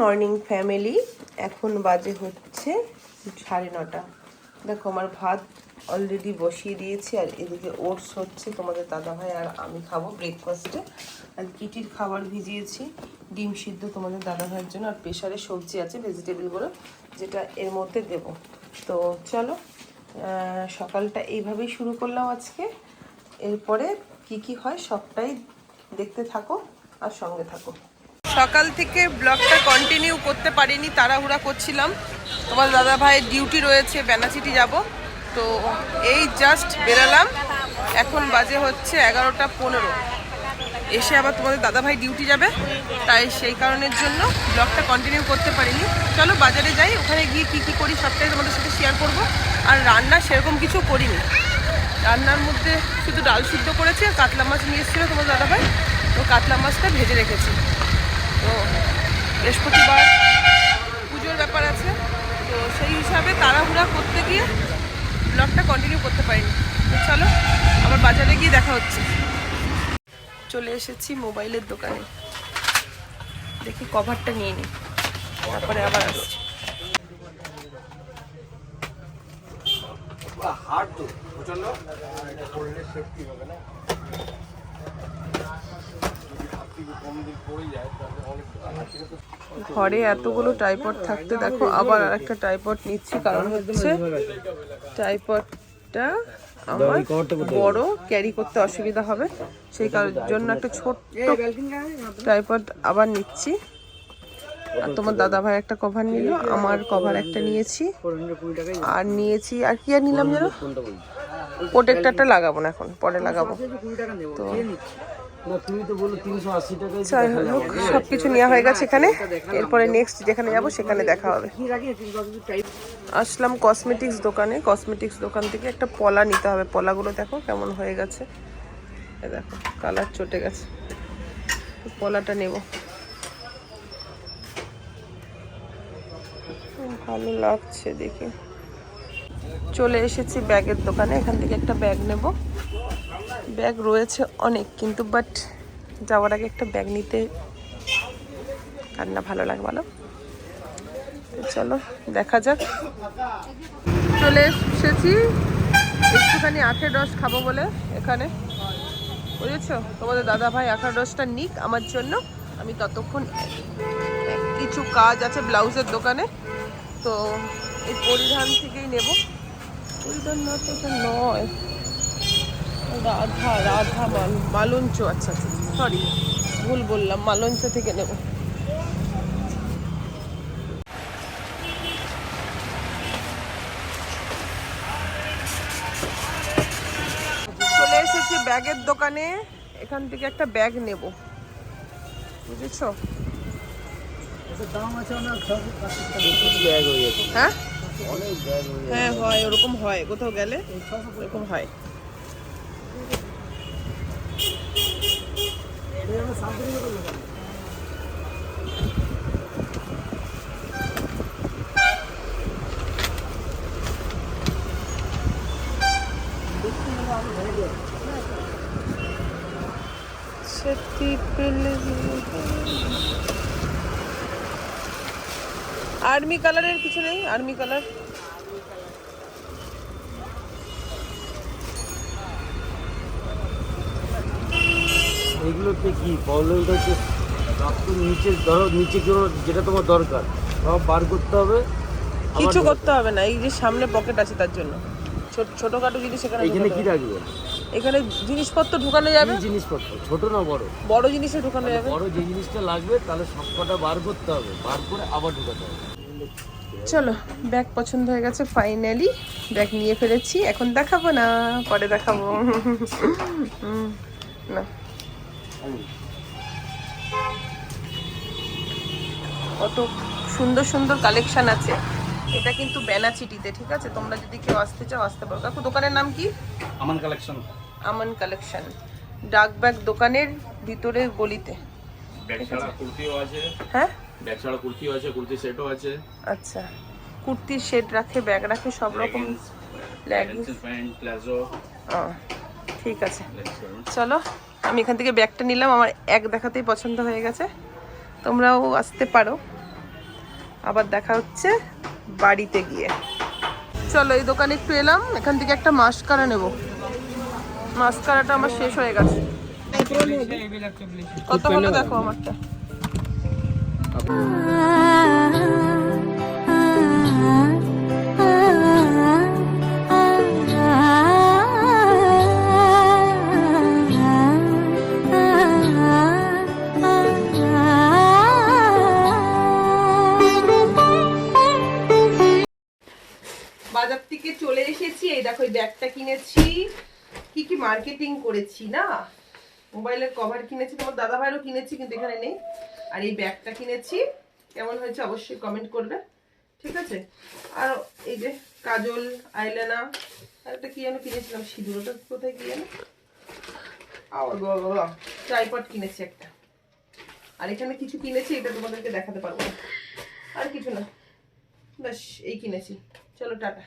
Morning family. এখন বাজে হচ্ছে সাড়ে নটা। দেখো, আমার ভাত অলরেডি বসিয়ে দিয়েছি, আর এদিকে ওটস হচ্ছে তোমাদের দাদাভাই আর আমি খাব ব্রেকফাস্টে আর কিটির খাবার ভিজিয়েছি, ডিম সিদ্ধ তোমাদের দাদাভাইয়ের জন্য, আর প্রেশারে সবজি আছে ভেজিটেবলগুলো যেটা এর মধ্যে দেব। তো চলো সকালটা এইভাবেই শুরু করলাম আজকে। এরপরে কি কি হয় সবটাই দেখতে থাকো, আর সঙ্গে থাকো। সকাল থেকে ব্লগটা কন্টিনিউ করতে পারিনি, তাড়াহুড়া করছিলাম। তোমার দাদা ভাইয়ের ডিউটি রয়েছে বেনাচিটি যাব। তো এই জাস্ট বেরালাম। এখন বাজে হচ্ছে এগারোটা পনেরো। এসে আবার তোমাদের দাদা ভাই ডিউটি যাবে, তাই সেই কারণের জন্য ব্লগটা কন্টিনিউ করতে পারিনি। চলো বাজারে যাই, ওখানে গিয়ে কী কী করি সবটাই তোমাদের সাথে শেয়ার করব। আর রান্না সেরকম কিছু করিনি। রান্নার মধ্যে শুধু ডাল সিদ্ধ করেছি আর কাতলা মাছ নিয়ে এসেছিল তোমার দাদা ভাই। তো কাতলা মাছটা ভেজে রেখেছি। তো বৃহস্পতিবার পুজোর ব্যাপার আছে। তো সেই হিসাবে তাড়াহুড়া করতে গিয়ে ব্লগটা কন্টিনিউ করতে পারিনি। চলো, আবার বাজারে গিয়ে দেখা হচ্ছে। চলে এসেছি মোবাইলের দোকানে। দেখি কভারটা নিয়ে নিই তারপরে আবার আসছি। হার্ড তো। প্রচণ্ড ঘরে এতগুলো টাইপড থাকতে দেখো আবার আরেকটা টাইপড নিচ্ছি কারণ হচ্ছে টাইপডটা আমার বড় ক্যারি করতে অসুবিধা হবে। সেই জন্য একটা ছোট্ট টাইপড আবার নিচ্ছি। আর তোমার দাদা ভাই একটা কভার নিল আমার কভার একটা নিয়েছি। আর নিয়েছি আর কি আর নিলাম যেন? প্রোটেক্টরটা লাগাবো না এখন পরে লাগাবো। তো যাই হোক সব কিছু নেওয়া হয়ে গেছে এখানে। এরপরে নেক্সট যেখানে যাব সেখানে দেখা হবে। আসলাম কসমেটিক্স দোকানে। কসমেটিক্স দোকান থেকে একটা পলা নিতে হবে। পলাগুলো দেখো কেমন হয়ে গেছে। দেখো কালার চটে গেছে। পলাটা নেব। ভালো লাগছে দেখে। চলে এসেছি ব্যাগের দোকানে। এখান থেকে একটা ব্যাগ নেব। ব্যাগ রয়েছে অনেক, কিন্তু বাট যাওয়ার আগে একটা ব্যাগ নিতে কার না ভালো লাগে বলো? চলো, দেখা যাক। চলে এসেছি। একটুখানি আখের রস খাব বলে এখানে। বুঝেছ? তোমাদের দাদা ভাই আখের রসটা নিক আমার জন্য। আমি ততক্ষণ কিছু কাজ আছে ব্লাউজের দোকানে। তো এই পরিধান থেকেই নেব। পরিধান না তো নয়। রাধা রাধা মাল, মালঞ্চ আচ্ছা আচ্ছা সরি ভুল বললাম, মালঞ্চ থেকে নেব। চলে এসেছি ব্যাগের দোকানে, এখান থেকে একটা ব্যাগ নেব। বুঝেছ? হয়ে? হ্যাঁ হ্যাঁ ওরকম হয়, কোথাও গেলে এরকম হয়। সত্যি আর্মি কালারের কিছু নেই? Army colour? এগুলোতে কি প্রবলেমটা হচ্ছে রক্ত নিচে ধরো নিচে কেউ যেটা তোমার দরকার সব বার করতে হবে কিছু করতে হবে না এই যে সামনে পকেট আছে তার জন্য। ছোট ছোটখাটো জিনিস এখানে এখানে কি রাখবে? এখানে জিনিসপত্র ঢুকানো যাবে। জিনিসপত্র ছোট না বড়। বড় জিনিসে ঢুকানো যাবে। বড় যে জিনিসটা লাগবে তাহলে সবকটা বার করতে হবে বার করে আবার ঢুকাতে হবে। চলো ব্যাগ পছন্দ হয়ে গেছে ফাইনালি ব্যাগ নিয়ে ফেলেছি এখন দেখাবো না পরে দেখাবো। না। কত সুন্দর সুন্দর কালেকশন আছে। এটা কিন্তু বেনাচিটিতে ঠিক আছে? তোমরা যদি কেউ আসতে চাও আসতে পারো। কাকু দোকানের নাম কি? আমান কালেকশন আমান কালেকশন ডাক ব্যাগ দোকানের ভিতরের গলিতে। হ্যাঁ? ব্যাগ ছাড়া কুর্তিও আছে কুর্তি সেটও আছে। আচ্ছা। কুর্তির সেট রাখে ব্যাগ রাখে সব রকম প্লাজো। ঠিক আছে। চলো। আমি এখান থেকে ব্যাগটা নিলাম, আমার এক দেখাতেই পছন্দ হয়ে গেছে। তোমরাও আসতে পারো। আবার দেখা হচ্ছে বাড়িতে গিয়ে। চলো, এই দোকানে একটু এলাম, এখান থেকে একটা মাস্কারা নেব। মাস্কারাটা আমার শেষ হয়ে গেছে। কত হলো দেখো আমারটা? বাজার থেকে চলে এসেছি। এই দেখো ব্যাগটা কিনেছি। কি কি মার্কেটিং করেছি, না? মোবাইলের কভার কিনেছি, তোমার দাদা ভাইয়েরও কিনেছি, কিন্তু এখানে নেই। আর এই ব্যাগটা কিনেছি। কেমন হয়েছে অবশ্যই কমেন্ট করবে। ঠিক আছে? আর এই যে কাজল, আইলানা একটা কি যেন কিনেছিলাম সিঁদুর ওটা কোথায় কি যেন? ট্রাইপড কিনেছি একটা। আর এখানে কিছু কিনেছি, এটা তোমাদেরকে দেখাতে পারব না। আর কিছু না। ব্যাস, এই কিনেছি। চলো টাটা।